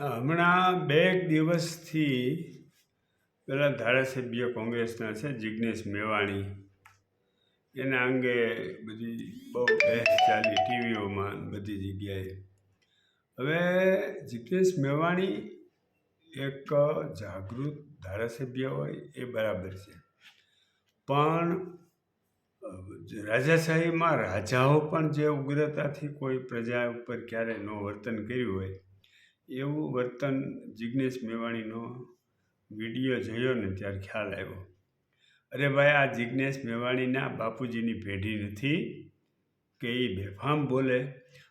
હમણાં બે દિવસથી પેલા ધારાસભ્ય કોંગ્રેસના છે જિજ્ઞેશ મેવાણી. એના અંગે બધી બહુ બહેસ ચાલી ટીવીઓમાં બધી જગ્યાએ. હવે જિજ્ઞેશ મેવાણી એક જાગૃત ધારાસભ્ય હોય એ બરાબર છે. પણ રાજાશાહીમાં રાજાઓ પણ જે ઉગ્રતાથી કોઈ પ્રજા ઉપર ક્યારેય ન વર્તન કર્યું હોય એવું વર્તન જિજ્ઞેશ મેવાણીનો વીડિયો જોયો ને ત્યારે ખ્યાલ આવ્યો. અરે ભાઈ, આ જિજ્ઞેશ મેવાણીના બાપુજીની પેઢી નથી કે એ બેફામ બોલે?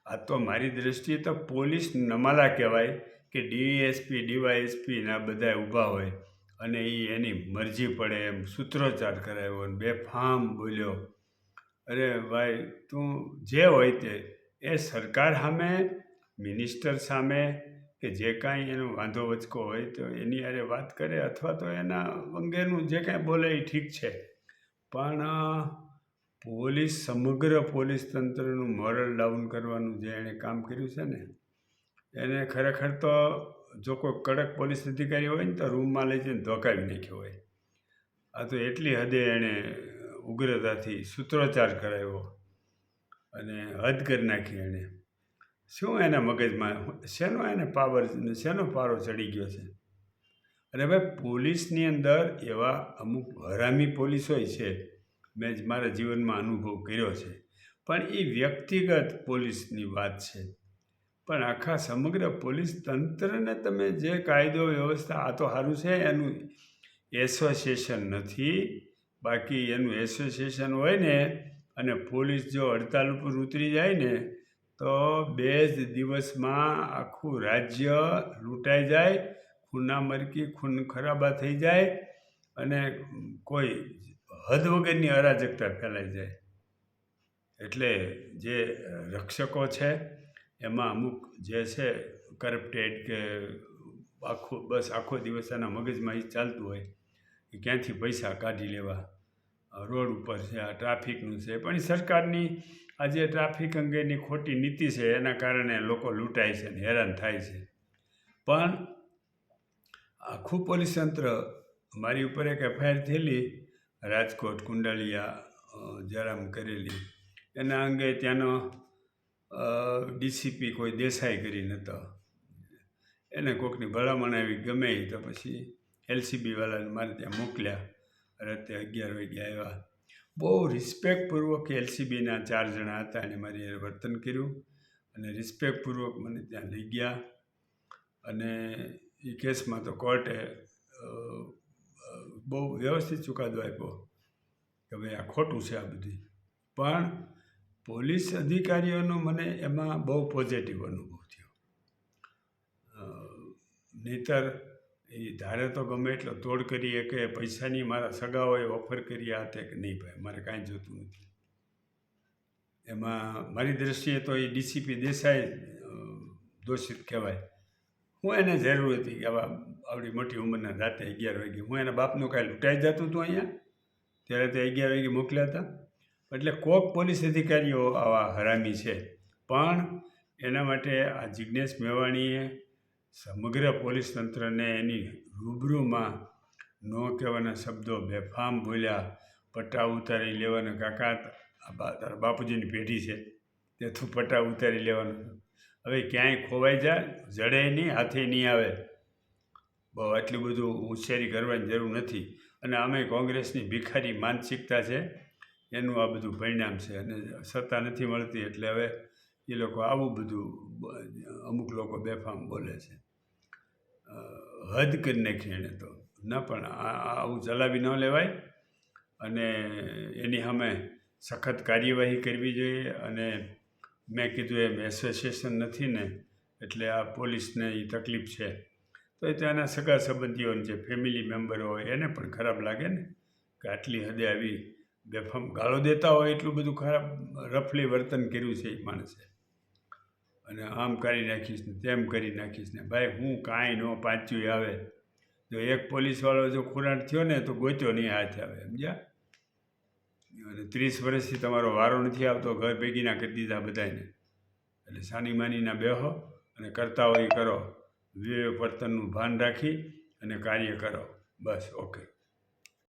આ તો મારી દ્રષ્ટિએ તો પોલીસ નમાલા કહેવાય કે ડીએસપી ડીવાયએસપીના બધા ઊભા હોય અને એ એની મરજી પડે એમ સૂત્રોચ્ચાર કરાવ્યો અને બેફામ બોલ્યો. અરે ભાઈ, તું જે હોય તે, એ સરકાર સામે, મિનિસ્ટર સામે કે જે કાંઈ એનો વાંધો વચકો હોય તો એની હારે વાત કરે અથવા તો એના અંગેનું જે કાંઈ બોલે એ ઠીક છે. પણ પોલીસ, સમગ્ર પોલીસ તંત્રનું મોરલ ડાઉન કરવાનું જે એણે કામ કર્યું છે ને, એને ખરેખર તો જો કોઈ કડક પોલીસ અધિકારી હોય ને તો રૂમમાં લઈ જઈને ધોકાવી નાખ્યો હોય. આ તો એટલી હદે એણે ઉગ્રતાથી સૂત્રોચ્ચાર કરાવ્યો અને હદ કરી નાખી એણે. શું એના મગજમાં, શેનો એને પાવર શેનો પારો ચડી ગયો છે? અને ભાઈ પોલીસની અંદર એવા અમુક હરામી પોલીસ હોય છે, મેં મારા જીવનમાં અનુભવ કર્યો છે. પણ એ વ્યક્તિગત પોલીસની વાત છે. પણ આખા સમગ્ર પોલીસ તંત્રને તમે જે કાયદો, વ્યવસ્થા, આ તો સારું છે, એનું એસોસિએશન નથી. બાકી એનું એસોસિએશન હોય ને, અને પોલીસ જો હડતાલ ઉપર ઉતરી જાય ને તો બે જ દિવસમાં આખું રાજ્ય લૂંટાઈ જાય ખૂના મરકી ખૂન ખરાબા થઈ જાય અને કોઈ હદ વગરની અરાજકતા ફેલાઈ જાય. એટલે જે રક્ષકો છે, એમાં અમુક જે છે કરપ્ટેડ કે આખો, બસ આખો દિવસ એના મગજમાં એ ચાલતું હોય કે ક્યાંથી પૈસા કાઢી લેવા? રોડ ઉપર છે, આ ટ્રાફિકનું છે. પણ સરકારની આ જે ટ્રાફિક અંગેની ખોટી નીતિ છે, એના કારણે લોકો લૂંટાય છે અને હેરાન થાય છે. પણ આખું પોલીસ તંત્ર મારી ઉપર એક એફઆઈઆર થયેલી, રાજકોટ કુંડાળિયા જરામ કરેલી. એના અંગે ત્યાંનો ડીસીપી કોઈ દેસાઈ કરી નહોતો. એને કોકની ભલામણ આવી ગમે તો પછી એલસીબીવાળાને મારે ત્યાં મોકલ્યા. રાતે અગિયાર વાગે આવ્યા. બહુ રિસ્પેક્ટપૂર્વક એલસીબીના ચાર જણા હતા અને મારી એ વર્તન કર્યું અને રિસ્પેક્ટપૂર્વક મને ત્યાં લઈ ગયા. અને એ કેસમાં તો કોર્ટે બહુ વ્યવસ્થિત ચુકાદો આપ્યો કે ભાઈ આ ખોટું છે આ બધી. પણ પોલીસ અધિકારીઓનો મને એમાં બહુ પોઝિટિવ અનુભવ થયો. નહીંતર એ ધારે તો ગમે એટલો તોડ કરીએ કે પૈસાની મારા સગાઓએ ઓફર કરી આ તે કે નહીં ભાઈ, મારે કાંઈ જોતું નથી. એમાં મારી દૃષ્ટિએ તો એ ડીસીપી દેસાઈ દોષિત કહેવાય. હું એને જરૂર હતી કે આવા આવડી મોટી ઉંમરના રાતે અગિયાર વાગે, હું એના બાપનું કાંઈ લૂંટાઈ જતું હતું અહીંયા? ત્યારે તે અગિયાર વાગે મોકલ્યા હતા. એટલે કોક પોલીસ અધિકારીઓ આવા હરામી છે. પણ એના માટે આ જિજ્ઞેશ મેવાણીએ સમગ્ર પોલીસ તંત્રને એની રૂબરૂમાં ન કહેવાના શબ્દો બેફામ બોલ્યા, પટ્ટા ઉતારી લેવાના કાકા બાપુજીની પેઢી છે. તેથી પટ્ટા ઉતારી લેવાનું. હવે ક્યાંય ખોવાઈ જાય જડે નહીં, હાથે નહીં આવે. બહુ, આટલું બધું હોશિયારી કરવાની જરૂર નથી. અને અમે કોંગ્રેસની ભિખારી માનસિકતા છે, એનું આ બધું પરિણામ છે. અને સત્તા નથી મળતી, એટલે હવે એ લોકો આવું બધું અમુક લોકો બેફામ બોલે છે. હદ કરી નાખી એણે તો. ના, પણ આવું ચલાવી ન લેવાય અને એની સામે સખત કાર્યવાહી કરવી જોઈએ અને મેં કીધું એમ એસોસિએશન નથી ને, એટલે આ પોલીસને એ તકલીફ છે. તો એ ત્યાંના સગા સંબંધીઓને જે ફેમિલી મેમ્બરો હોય એને પણ ખરાબ લાગે ને, કે આટલી હદે આવી બેફામ ગાળો દેતા હોય એટલું બધું ખરાબ, રફલી વર્તન કર્યું છે એ માણસે. અને આમ કરી નાખીશ ને તેમ કરી નાખીશ ને ભાઈ, હું કાંઈ ન પાચ્યું આવે. જો એક પોલીસવાળો જો ખોરાટ થયો ને તો ગોત્યો નહીં હાથ આવે, સમજ્યા? અને ત્રીસ વર્ષથી તમારો વારો નથી આવતો, ઘર ભેગીના કરી દીધા બધાને એટલે સાની માનીના બેહો અને કરતા હોય કરો. વિવેક વર્તનનું ભાન રાખી અને કાર્ય કરો. બસ, ઓકે.